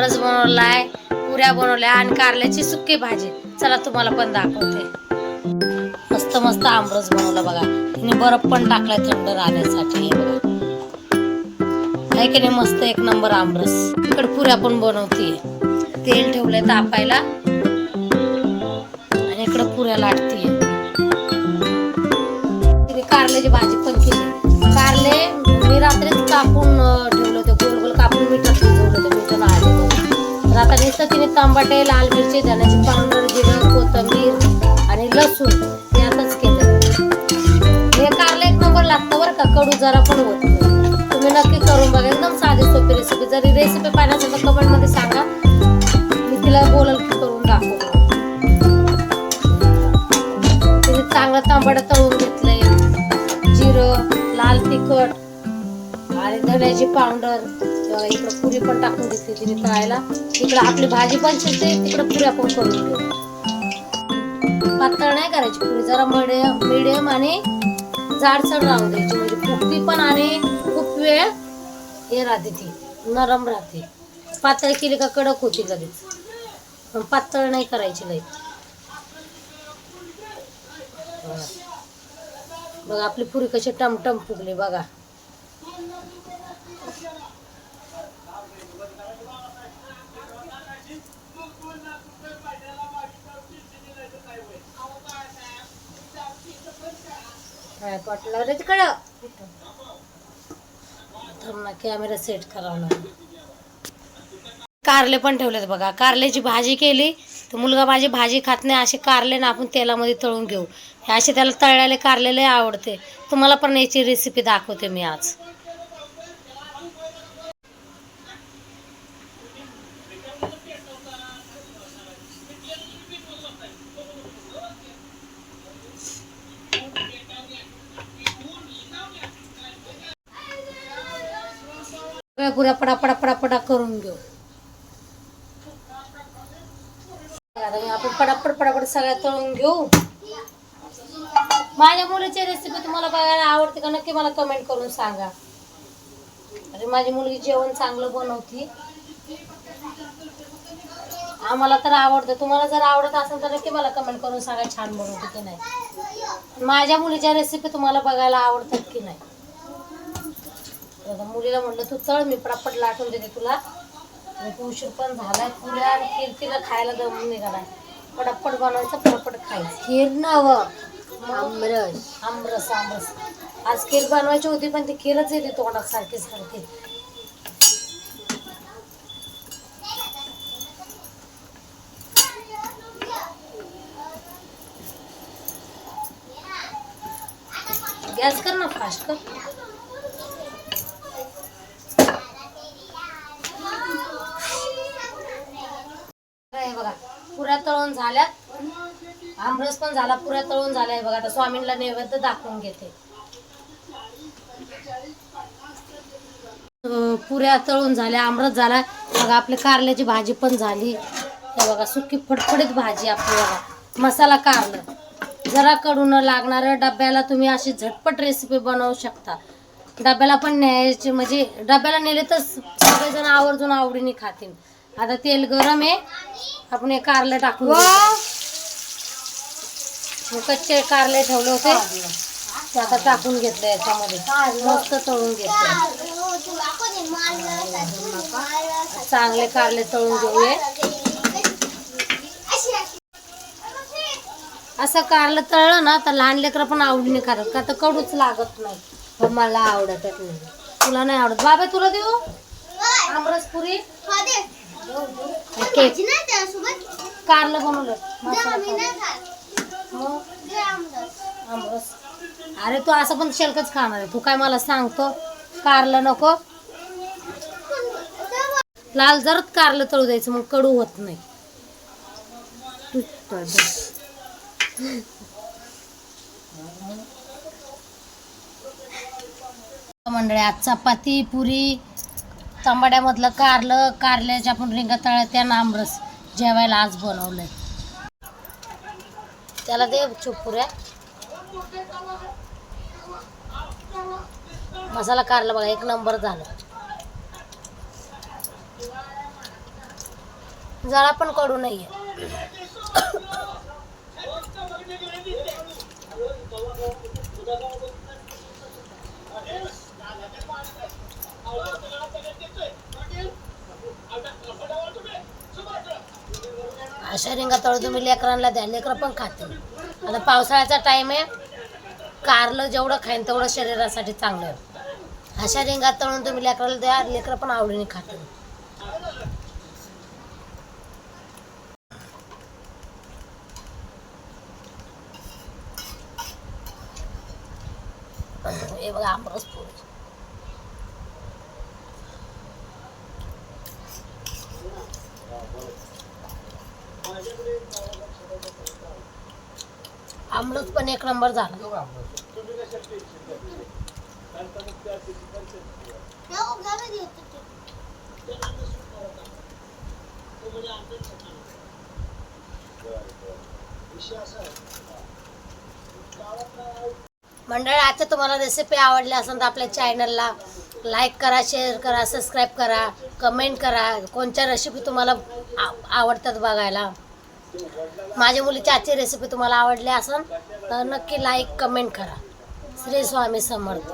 आमरस बनवलाय पुऱ्या बनवल्या आणि कारल्याची सुकी भाजी. चला तुम्हाला पण दाखवते. मस्त मस्त आमरस बनवला बघा. तिने बर्फ पण टाकलाय थंड राहण्यासाठी. हे बघा की नाही मस्त एक नंबर आमरस. इकडे पुऱ्या पण बनवते. तेल ठेवलंय तापायला. आणि इकडे पुऱ्या लाटतीये. तिने कारल्याची भाजी पण केली. कारले मी रात्रीच कापून का कडू जरा पण होत नाही. तुम्ही नक्की करून बघा. एकदम साधी सोपी रेसिपी जरी रेसिपी पाहिजे तर कमेंटमध्ये सांगा. मी तिला बोलल की करून दाखव. तिने चांगलं तांबड तळून घेतलंय. जिरं लाल तिखट आणि धण्याची पावडर. इकडं पुरी पण टाकून घेतली तिने तळायला. इकडं आपली भाजी पण शिजते तिकडं पुऱ्या पण करून घेऊ पातळ नाही करायची पुरी. जरा मिडियम मिडियम आणि जाडसर राहू द्यायची. फुगती पण आणि खूप वेळ हे राहते ती. नरम राहते. पातळ केली का कडक होती लगेच. पण पातळ नाही करायची लई. बघा. आपली पुरी कशी टमटम फुगली बघा. काय रे तिकडं ना कॅमेरा सेट करावा लागेल कारले पण ठेवलेत बघा. कारल्याची भाजी केली तर मुलगा माझी भाजी खात नाही. असे कारले ना आपण तेलामध्ये तळून घेऊ. हे असे त्याला तळलेले कारलेले आवडते. तुम्हाला पण याची रेसिपी दाखवते मी आज. सगळ्या पुऱ्या पडा पडा पडा पडा करून घेऊ. आता आपण पडापड पडापड सगळ्या तळून घेऊ. माझ्या मुलीची रेसिपी तुम्हाला बघायला आवडते का नक्की मला कमेंट करून सांगा. अरे माझी मुलगी जेवण चांगलं बनवती. आम्हाला तर आवडतं. तुम्हाला जर आवडत असेल तर नक्की मला कमेंट करून सांगा छान बनवते की नाही. माझ्या मुलीच्या रेसिपी तुम्हाला बघायला आवडतात की नाही. मुलीला म्हटलं तू तळ मी पटापट लाटून देते तुला. उशीर पण झालाय. पुऱ्या आणि खीर तिला खायला दमून निघालाय पटापट बनवायचं पटापट खायचं. खीर नव आमरस. आमरस आमरस. आज खीर बनवायची होती पण ती खीरच येते तोंडात सारखी सारखी. गॅस कर ना फास्ट कर. पण झाल्यात. आमरस पण झाला पुऱ्या तळून झालाय बघा. आता स्वामींना नैवेद्य दाखवून घेते. पुऱ्या तळून झाल्या आमरस झाला. बघा आपली कारल्याची भाजी पण झाली. हे बघा सुकी फडफडीत भाजी आपली बघा. मसाला कारलं. जरा कडून लागणार डब्याला तुम्ही अशी झटपट रेसिपी बनवू शकता. डब्याला पण न्यायची म्हणजे डब्याला नेले तर सगळेजण आवर्जून आवडीने खातील. आता तेल गरम आहे. आपण हे कारले. हे कच्चे कारले ठेवले होते. ते आता टाकून घेतले याच्यामध्ये. मस्त तळून घेतले. चांगले कारले तळून घेऊया. असं कारलं तळलं ना तर लहान लेकरं पण आवडीने खातात. का तर कडूच लागत नाही. मला आवडतच नाही. तुला नाही आवडत. बाबा तुला देऊ? आमरस पुरी केक कारलं बनवलं आमरस अरे तू असं पण शेलकच खाणार आहे तू काय मला सांगतो कारलं नको लाल जरच कारलं तळू द्यायचं मग कडू होत नाही मंडळी आज चपाती पुरी तांबाड्यामधलं कारलं कारल्याच्या आपण रिंगा तळ्या त्या आमरस जेवायला आज बनवलंय त्याला दे चुपुऱ्या मसाला कारला बघा एक नंबर झालं जरा पण कडू नाहीये अशा रिंगा तळून तुम्ही लेकरांना द्या लेकरं पण खातील. आता पावसाळ्याचा टाईम आहे. कारलं जेवढं खाईन तेवढं शरीरासाठी चांगलं आहे. अशा रिंगात तळून तुम्ही लेकराला द्या लेकरं पण आवडीने खातील. हे बघा आमरस पोळी. आमरस पण एक नंबर झाला. मंडळ आजच्या तुम्हाला रेसिपी आवडली असेल तर आपल्या चॅनलला लाईक करा शेअर करा सबस्क्राईब करा कमेंट करा. कोणत्या रेसिपी तुम्हाला आवडतात बघायला? माझ्या मुलीची आजची रेसिपी तुम्हाला आवडली असेल तर नक्की लाईक कमेंट करा. श्री स्वामी समर्थ.